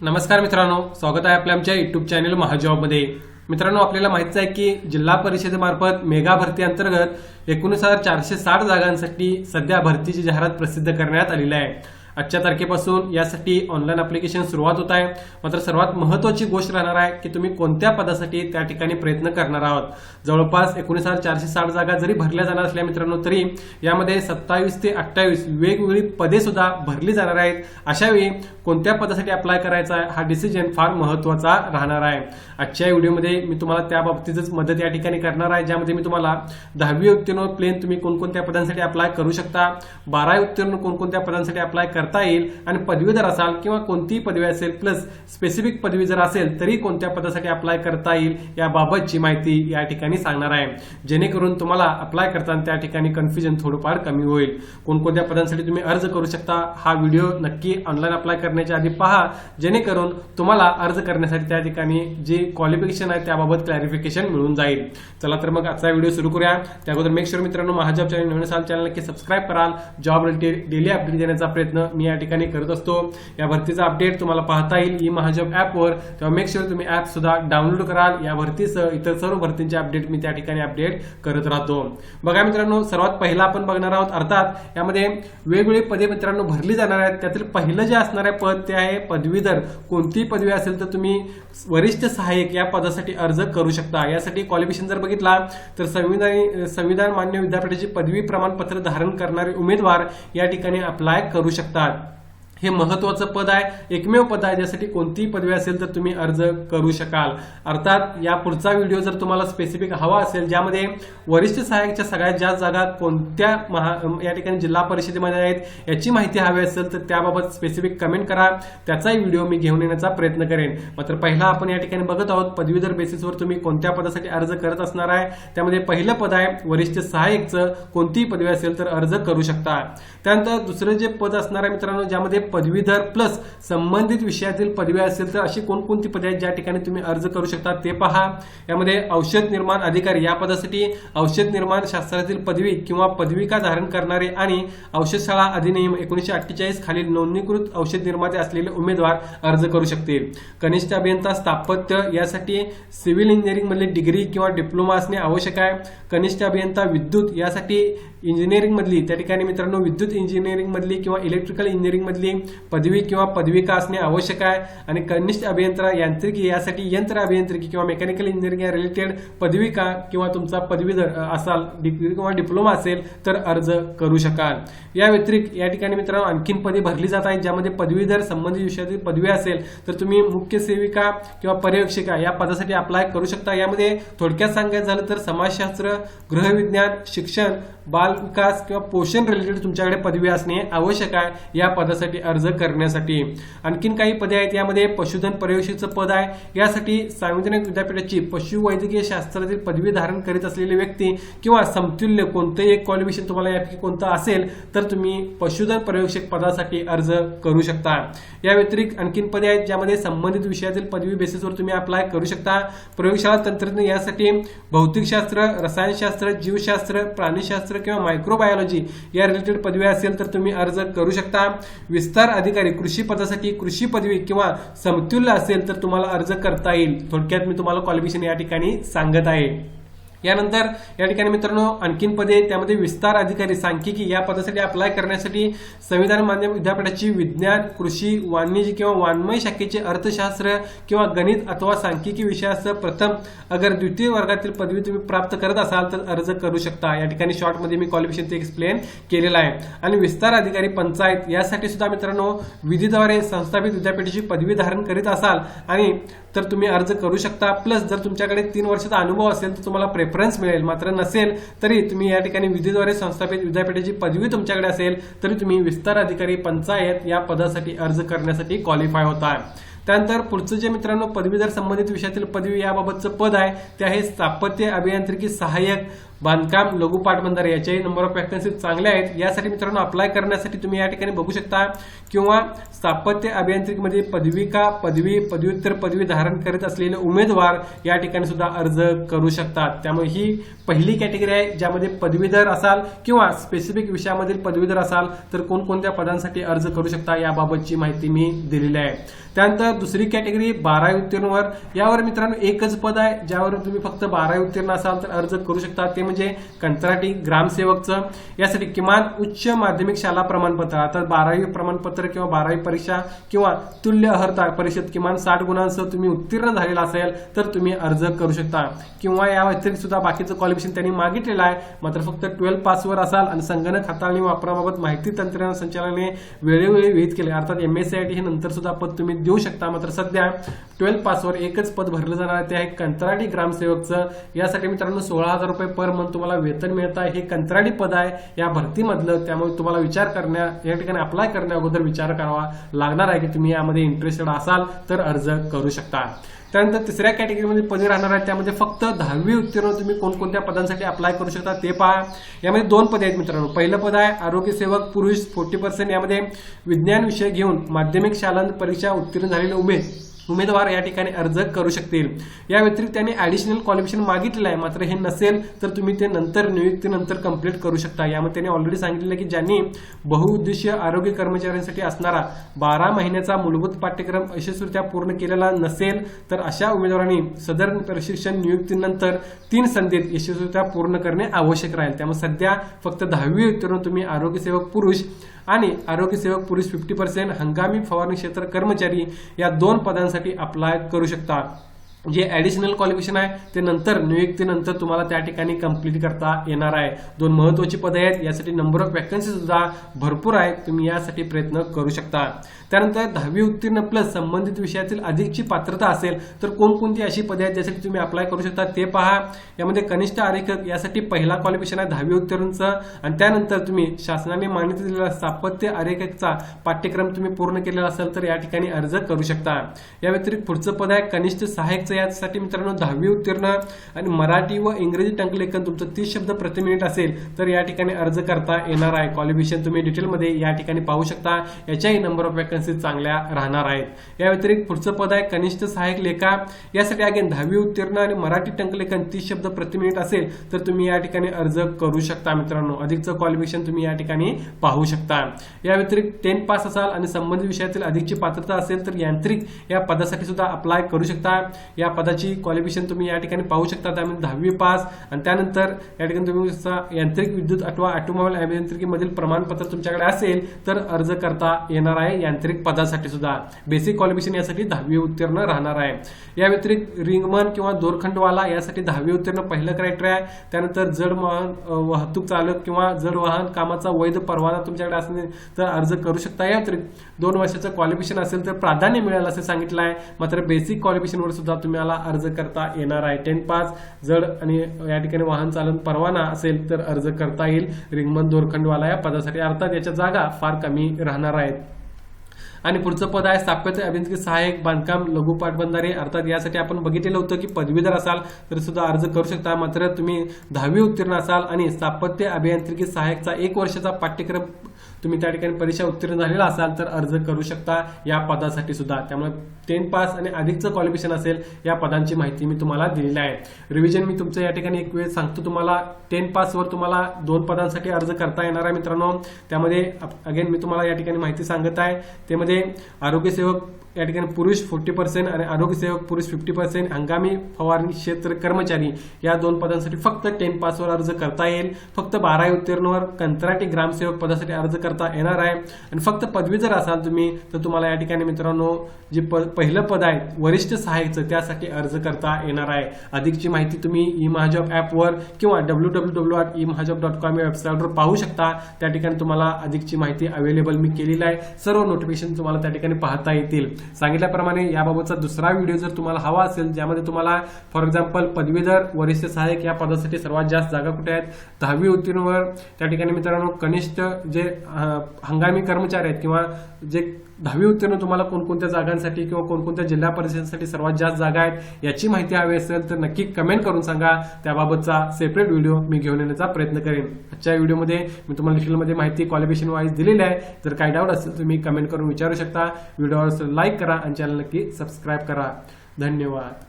नमस्कार मित्रांनो स्वागत आहे आपल्या आमच्या युट्यूब चॅनल महाजॉबमध्ये मित्रांनो आपल्याला माहितीच आहे की जिल्हा परिषदेमार्फत मेगा भरती अंतर्गत एकोणीस हजार चारशे साठ जागांसाठी सध्या भरतीची जाहिरात प्रसिद्ध करण्यात आलेली आहे. आजच्या तारखेपासून यासाठी ऑनलाईन अप्लिकेशन सुरुवात होत आहे. मात्र सर्वात महत्त्वाची गोष्ट राहणार आहे की तुम्ही कोणत्या पदासाठी त्या ठिकाणी प्रयत्न करणार आहोत? जवळपास एकोणीस हजार चारशे साठ जागा जरी भरल्या जाणार असल्या मित्रांनो तरी यामध्ये सत्तावीस ते अठ्ठावीस वेगवेगळी पदे सुद्धा भरली जाणार आहेत. अशावेळी कोणत्या पदासाठी अप्लाय करायचा आहे हा डिसिजन फार महत्त्वाचा राहणार आहे. आजच्या व्हिडिओमध्ये मी तुम्हाला त्या बाबतीतच मदत या ठिकाणी करणार आहे ज्यामध्ये मी तुम्हाला दहावी उत्तीर्ण प्लेन तुम्ही कोणकोणत्या पदांसाठी अप्लाय करू शकता बारावी उत्तीर्ण कोणकोणत्या पदांसाठी अप्लाय कर करता येईल आणि पदवीधर असाल किंवा कोणतीही पदवी असेल प्लस स्पेसिफिक पदवी जर असेल तरी कोणत्या पदासाठी अप्लाय करता येईल याबाबतची माहिती या ठिकाणी सांगणार आहे. जेणेकरून तुम्हाला अप्लाय करताना त्या ठिकाणी कन्फ्युजन थोडंफार कमी होईल. कोणकोणत्या पदांसाठी तुम्ही अर्ज करू शकता हा व्हिडिओ नक्की ऑनलाईन अप्लाय करण्याच्या आधी पहा. जेणेकरून तुम्हाला अर्ज करण्यासाठी त्या ठिकाणी जे क्वालिफिकेशन आहे त्याबाबत क्लॅरिफिकेशन मिळून जाईल. चला तर मग आजचा व्हिडिओ सुरू करूया. त्या अगोदर मेक शुअर मित्रांनो महाजॉब चॅनल नवीन असाल चॅनल नक्की सबस्क्राईब कराल. जॉब रिलेटेड डेली अपडेट देण्याचा प्रयत्न मी या ठिकाणी करत असतो. या भरतीचा अपडेट तुम्हाला पाहता येईल ई महाजॉब ॲपवर तेव्हा मेक शुअर तुम्ही ॲप सुद्धा डाउनलोड कराल या भरतीसह इतर सर्व भरतींचे अपडेट मी त्या ठिकाणी अपडेट करत राहतो. बघा मित्रांनो सर्वात पहिला आपण बघणार आहोत अर्थात यामध्ये वेगवेगळी पदे मित्रांनो भरली जाणार आहेत. त्यातील पहिलं जे असणार आहे पद ते आहे पदवीधर. कोणतीही पदवी असेल तर तुम्ही वरिष्ठ सहाय्यक या पदासाठी अर्ज करू शकता. यासाठी क्वालिफिकेशन जर बघितला तर संविधान संविधान मान्य विद्यापीठाची पदवी प्रमाणपत्र धारण करणारे उमेदवार या ठिकाणी अप्लाय करू शकता. शकतात हे महत्वाचं पद आहे. एकमेव पद आहे ज्यासाठी कोणतीही पदवी असेल तर तुम्ही अर्ज करू शकाल. अर्थात या पुढचा व्हिडिओ जर तुम्हाला स्पेसिफिक हवा असेल ज्यामध्ये वरिष्ठ सहाय्यकच्या सगळ्यात जास्त जागा कोणत्या महा या ठिकाणी जिल्हा परिषदेमध्ये आहेत याची माहिती हवी असेल तर त्याबाबत स्पेसिफिक कमेंट करा. त्याचाही व्हिडिओ मी घेऊन येण्याचा प्रयत्न करेन. मात्र पहिला आपण या ठिकाणी बघत आहोत पदवीधर बेसिसवर तुम्ही कोणत्या पदासाठी अर्ज करत असणार आहे. त्यामध्ये पहिलं पद आहे वरिष्ठ सहाय्यकचं कोणतीही पदवी असेल तर अर्ज करू शकता. त्यानंतर दुसरं जे पद असणार आहे मित्रांनो ज्यामध्ये पदवीधर प्लस संबंधित विषयातील पदवी असेल तर अशी कोणकोणती पदे आहेत ज्या ठिकाणी तुम्ही अर्ज करू शकता ते पहा. यामध्ये औषध निर्माण अधिकारी या पदासाठी औषध निर्माण शास्त्रातील पदवी किंवा पदविका धारण करणारे आणि औषधशाळा अधिनियम एकोणीशे अठ्ठेचाळीस खालील नोंदणीकृत औषध निर्माते असलेले उमेदवार अर्ज करू शकतील. कनिष्ठ अभियंता स्थापत्य यासाठी सिव्हिल इंजिनिअरिंग मधली डिग्री किंवा डिप्लोमा असणे आवश्यक आहे. कनिष्ठ अभियंता विद्युत यासाठी इंजिनिअरिंग मधली त्या ठिकाणी मित्रांनो विद्युत इंजिनिअरिंग मधली किंवा इलेक्ट्रिकल इंजिनिअरिंग मधली पदवी किंवा पदविका असणे आवश्यक आहे. आणि कनिष्ठ अभियंता यांत्रिकी यासाठी यंत्र अभियांत्रिकी किंवा मेकॅनिकल इंजिनिअरिंग या रिलेटेड पदविका किंवा तुमचा पदवीधर असाल डिग्री किंवा डिप्लोमा असेल तर अर्ज करू शकाल. या व्यतिरिक्त या ठिकाणी मित्रांनो आणखीन पदे भरली जात आहेत ज्यामध्ये पदवीधर संबंधित विषयातील पदवी असेल तर तुम्ही मुख्य सेविका किंवा पर्यवेक्षिका या पदासाठी अप्लाय करू शकता. यामध्ये थोडक्यात सांगायचं झालं तर समाजशास्त्र गृहविज्ञान शिक्षण बाल विकास किंवा पोषण रिलेटेड तुमच्याकडे पदवी असणे आवश्यक आहे या पदासाठी अर्ज करण्यासाठी. आणखीन काही पदे आहेत यामध्ये पशुधन पर्यवेक्षकचं पद आहे. यासाठी सार्वजनिक विद्यापीठाची पशुवैद्यकीय शास्त्रातील पदवी धारण करीत असलेली व्यक्ती किंवा समतुल्य कोणतंही एक क्वालिफिकेशन तुम्हाला यापैकी कोणतं असेल तर तुम्ही पशुधन पर्यवेक्षक पदासाठी अर्ज करू शकता. या व्यतिरिक्त आणखीन पदे आहेत ज्यामध्ये संबंधित विषयातील पदवी बेसिसवर तुम्ही अप्लाय करू शकता. प्रयोगशाळा तंत्रज्ञ यासाठी भौतिकशास्त्र रसायनशास्त्र जीवशास्त्र प्राणीशास्त्र किंवा मायक्रोबायोलॉजी या रिलेटेड पदवी असेल तर तुम्ही अर्ज करू शकता. विस्तार अधिकारी कृषी पदासाठी कृषी पदवी किंवा समतुल्य असेल तर तुम्हाला अर्ज करता येईल. थोडक्यात मी तुम्हाला क्वालिफिकेशन या ठिकाणी सांगत आहे. यानंतर या ठिकाणी मित्रांनो आणखीन पदे त्यामध्ये विस्तार अधिकारी सांख्यिकी या पदासाठी अप्लाय करण्यासाठी संविधान मान्य विद्यापीठाची विज्ञान कृषी वाणिज्य किंवा वाङ्मय शाखेचे अर्थशास्त्र किंवा गणित अथवा सांख्यिकी विषयासह प्रथम अगर द्वितीय वर्गातील पदवी तुम्ही प्राप्त करत असाल तर अर्ज करू शकता. या ठिकाणी शॉर्टमध्ये मी क्वालिफिकेशन ते एक्सप्लेन केलेलं आहे. आणि विस्तार अधिकारी पंचायत यासाठी सुद्धा मित्रांनो विधीद्वारे संस्थापित विद्यापीठाची पदवी धारण करीत असाल आणि तर तुम्ही अर्ज करू शकता. प्लस जर तुमच्याकडे तीन वर्षाचा अनुभव असेल तर तुम्हाला रेफरन्स मिळेल. मात्र नसेल तरी तुम्ही या ठिकाणी विधीद्वारे संस्थापित विद्यापीठाची पदवी तुमच्याकडे असेल तरी तुम्ही विस्तार अधिकारी पंचायत या पदासाठी अर्ज करण्यासाठी क्वालिफाय होता. त्यानंतर पुढचं जे मित्रांनो पदवीधर संबंधित विषयातील पदवी याबाबतचं पद आहे ते आहे स्थापत्य अभियांत्रिकी सहाय्यक बांधकाम लघु पाटबंधारे. याच्याही नंबर ऑफ वॅकन्सी चांगल्या आहेत. यासाठी मित्रांनो अप्लाय करण्यासाठी तुम्ही या ठिकाणी बघू शकता. किंवा स्थापत्य अभियांत्रिकीमध्ये पदविका पदवी पदव्युत्तर पदवी धारण करत असलेले उमेदवार या ठिकाणी सुद्धा अर्ज करू शकतात. त्यामुळे ही पहिली कॅटेगरी आहे ज्यामध्ये पदवीधर असाल किंवा स्पेसिफिक विषयामधील पदवीधर असाल तर कोणकोणत्या पदांसाठी अर्ज करू शकता याबाबतची माहिती मी दिलेली आहे. त्यानंतर दुसरी कॅटेगरी बारावी उत्तीर्णवर. यावर मित्रांनो एकच पद आहे ज्यावर तुम्ही फक्त बारावी उत्तीर्ण असाल तर अर्ज करू शकता. ते म्हणजे कंत्राटी ग्रामसेवकचं. यासाठी किमान उच्च माध्यमिक शाळा प्रमाणपत्र आता बारावी प्रमाणपत्र किंवा बारावी परीक्षा किंवा तुल्य अर्हता परिषद किमान साठ गुणांसह तुम्ही उत्तीर्ण झालेला असेल तर तुम्ही अर्ज करू शकता. किंवा या व्यतिरिक्त सुद्धा बाकीचं क्वालिफिकेशन त्यांनी मागितलेलं आहे. मात्र फक्त ट्वेल्थ पासवर असाल आणि संगणक हाताळणी वापराबाबत माहिती तंत्रज्ञान संचालनाने वेळोवेळी विहित केले. अर्थात M S C I T हे नंतर सुद्धा पद तुम्ही देऊ शकता. मात्र सध्या ट्वेल्थ पासवर एकच पद भरलं जाणार आहे. ते आहे कंत्राटी ग्रामसेवकचं. यासाठी मित्रांनो सोळा हजार रुपये पर मंथ तुम्हाला वेतन मिळत आहे. हे कंत्राटी पद आहे या भरतीमधलं. त्यामुळे तुम्हाला विचार करण्या या ठिकाणी अप्लाय करण्या अगोदर विचार करावा लागणार आहे की तुम्ही यामध्ये इंटरेस्टेड असाल तर अर्ज करू शकता. त्यानंतर तिसऱ्या कॅटेगरीमध्ये पदे राहणार आहेत. त्यामध्ये फक्त दहावी उत्तीर्ण तुम्ही कोणकोणत्या पदांसाठी अप्लाय करू शकता ते पहा. यामध्ये दोन पदे आहेत मित्रांनो. पहिलं पद आहे आरोग्य सेवक पुरुष फोर्टी पर्सेंट यामध्ये विज्ञान विषय घेऊन माध्यमिक शालांत परीक्षा उत्तीर्ण झालेले उमेद. उमेदवार या ठिकाणी अर्ज करू शकतील. या व्यतिरिक्त त्यांनी ऍडिशनल क्वालिफिकेशन मागितलेलं आहे. मात्र हे नसेल तर तुम्ही ते नंतर नियुक्तीनंतर कंप्लीट करू शकता. यामध्ये त्यांनी ऑलरेडी सांगितलेलं की ज्यांनी बहुउद्देशीय आरोग्य कर्मचाऱ्यांसाठी असणारा बारा महिन्याचा मूलभूत पाठ्यक्रम यशस्वीरित्या पूर्ण केलेला नसेल तर अशा उमेदवारांनी सदर प्रशिक्षण नियुक्तीनंतर तीन संधीत यशस्वीरित्या पूर्ण करणे आवश्यक राहील. त्यामुळे सध्या फक्त दहावी उत्तीर्ण तुम्ही आरोग्यसेवक पुरुष आणि आरोग्यसेवक पुरुष फिफ्टी पर्सेंट हंगामी फवारणी क्षेत्र कर्मचारी या दोन पदांसाठी अप्लाय करू शकता जे ॲडिशनल क्वालिफिकेशन आहे ते नंतर नियुक्तीनंतर तुम्हाला त्या ठिकाणी कंप्लीट करता येणार आहे. दोन महत्वाची पदे आहेत यासाठी नंबर ऑफ वॅकन्सी सुद्धा भरपूर आहेत तुम्ही यासाठी प्रयत्न करू शकता. त्यानंतर दहावी उत्तीर्ण प्लस संबंधित विषयातील अधिकची पात्रता असेल तर कोणकोणती अशी पदे आहेत ज्यासाठी तुम्ही अप्लाय करू शकता ते पहा. यामध्ये कनिष्ठ आरेखक यासाठी पहिला क्वालिफिकेशन आहे दहावी उत्तीर्णचं आणि त्यानंतर तुम्ही शासनाने मान्यता दिलेला स्थापत्य आरेखकचा पाठ्यक्रम तुम्ही पूर्ण केलेला असेल तर या ठिकाणी अर्ज करू शकता. या व्यतिरिक्त पुढचं पद आहे कनिष्ठ सहाय्यकचं यासाठी मित्रांनो दहावी उत्तीर्ण आणि मराठी व इंग्रजी टंकलेखन तुमचं तीस शब्द प्रति मिनिट असेल तर या ठिकाणी अर्ज करता येणार आहे. क्वालिफिकेशन तुम्ही डिटेलमध्ये या ठिकाणी पाहू शकता. याच्याही नंबर ऑफ वॅकन्सी चांगल्या राहणार आहेत. या व्यतिरिक्त पुढचं पद आहे कनिष्ठ सहाय्यक लेखा. यासाठी अगेन दहावी उत्तीर्ण आणि मराठी टंकलेखन तीस शब्द प्रति मिनिट असेल तर तुम्ही या ठिकाणी अर्ज करू शकता मित्रांनो. अधिकचं क्वालिफिकेशन तुम्ही या ठिकाणी पाहू शकता. या व्यतिरिक्त टेन पास असाल आणि संबंधित विषयातील अधिकची पात्रता असेल तर यांत्रिक या पदासाठी सुद्धा अप्लाय करू शकता. या या पदाची क्वालिफिकेशन तुम्ही या ठिकाणी पाहू शकता. त्यामध्ये दहावी पास आणि त्यानंतर या ठिकाणी तुम्ही यांत्रिक विद्युत अथवा ऑटोमोबाईल अभियांत्रिकीमधील प्रमाणपत्र तुमच्याकडे असेल तर अर्ज करता येणार आहे. यांत्रिक पदासाठी सुद्धा बेसिक क्वालिफिकेशन यासाठी दहावी उत्तीर्ण राहणार आहे. या व्यतिरिक्त रिंगमन किंवा दोरखंडवाला यासाठी दहावी उत्तीर्ण पहिलं क्रायटेरिया आहे. त्यानंतर जड वाहन वाहतूक चालक किंवा जड वाहन कामाचा वैध परवाना तुमच्याकडे असणे तर अर्ज करू शकता. या व्यतिरिक्त दोन वर्षाचं क्वालिफिकेशन असेल तर प्राधान्य मिळेल असं सांगितलं आहे. मात्र बेसिक क्वालिफिकेशनवर सुद्धा तुम्हाला अर्ज करता येणार आहे. टेन पास जड आणि या ठिकाणी वाहन चालन परवाना असेल तर अर्ज करता येईल. रिंगमन दोरखंडवाला या पदासाठी अर्थात याच्या जागा फार कमी राहणार आहेत. आणि पुढचं पद आहे स्थापत्य अभियांत्रिकी सहाय्यक बांधकाम लघु पाटबंधारे. अर्थात यासाठी आपण बघितलेलं होतं की पदवीधर असाल तर सुद्धा अर्ज करू शकता. मात्र तुम्ही दहावी उत्तीर्ण असाल आणि स्थापत्य अभियांत्रिकी सहाय्यकचा एक वर्षाचा पाठ्यक्रम तुम्ही त्या ठिकाणी परीक्षा उत्तीर्ण झालेला असाल तर अर्ज करू शकता या पदासाठी सुद्धा. त्यामुळे टेन पास आणि अधिकचं क्वालिफिकेशन असेल या पदांची माहिती मी तुम्हाला दिलेली आहे. रिव्हिजन मी तुमचं या ठिकाणी एक वेळ सांगतो तुम्हाला. टेन पासवर तुम्हाला दोन पदांसाठी अर्ज करता येणार आहे मित्रांनो. त्यामध्ये अगेन मी तुम्हाला या ठिकाणी माहिती सांगत आहे. ते त्यामध्ये आरोग्य सेवक या ठिकाणी पुरुष फोर्टी पर्सेंट आणि आरोग्य सेवक पुरुष फिफ्टी पर्सेंट हंगामी फवारणी क्षेत्र कर्मचारी या दोन पदांसाठी फक्त टेन पासवर अर्ज करता येईल. फक्त बारावी उत्तीर्णवर कंत्राटी ग्रामसेवक पदासाठी अर्ज करता येणार आहे. आणि फक्त पदवी जर असाल तुम्ही तर तुम्हाला या ठिकाणी मित्रांनो जे प पहिलं पद आहे वरिष्ठ सहाय्यचं त्यासाठी अर्ज करता येणार आहे. अधिकची माहिती तुम्ही ई महाजॉब ॲपवर किंवा W W W dot e Mahajob dot com या वेबसाईटवर पाहू शकता. त्या ठिकाणी तुम्हाला अधिकची माहिती अवेलेबल मी केलेली आहे. सर्व नोटिफिकेशन तुम्हाला त्या ठिकाणी पाहता येतील. सांगितल्याप्रमाणे याबाबतचा दुसरा व्हिडिओ जर तुम्हाला हवा असेल ज्यामध्ये तुम्हाला फॉर एक्झाम्पल पदवीधर वरिष्ठ सहाय्यक या पदासाठी सर्वात जास्त जागा कुठे आहेत? दहावी उत्तीर्णवर. त्या ठिकाणी मित्रांनो कनिष्ठ जे हंगामी कर्मचारी आहेत किंवा जे दहावी उत्तीर्ण तुम्हाला कोणकोणत्या जागांसाठी किंवा कोणकोणत्या जिल्हा परिषदेसाठी सर्वात जास्त जागा आहेत याची माहिती हवी असेल तर नक्की कमेंट करून सांगा. त्याबाबतचा सेपरेट व्हिडिओ मी घेऊन येण्याचा प्रयत्न करेन. आजच्या व्हिडिओमध्ये मी तुम्हाला डिटेलमध्ये माहिती क्वालिफिकेशन वाईज दिलेली आहे. जर काही डाऊट असेल तुम्ही कमेंट करून विचारू शकता. व्हिडिओवर लाईक करा आणि चॅनल नक्की सबस्क्राईब करा. धन्यवाद.